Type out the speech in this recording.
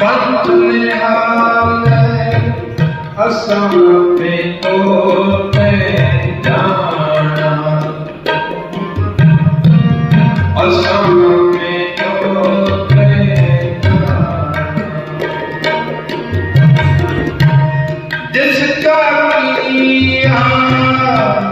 ਪੰਥ ਨਿਹਾਲ ਅਸਾਂ ਤੇ ਕੋਤੇ ਜਾਣਾ ਅਸਾਂ ਤੇ ਕੋਤੇ ਜਾਣਾ ਜਿਸ ਕਰਮੀ ਆ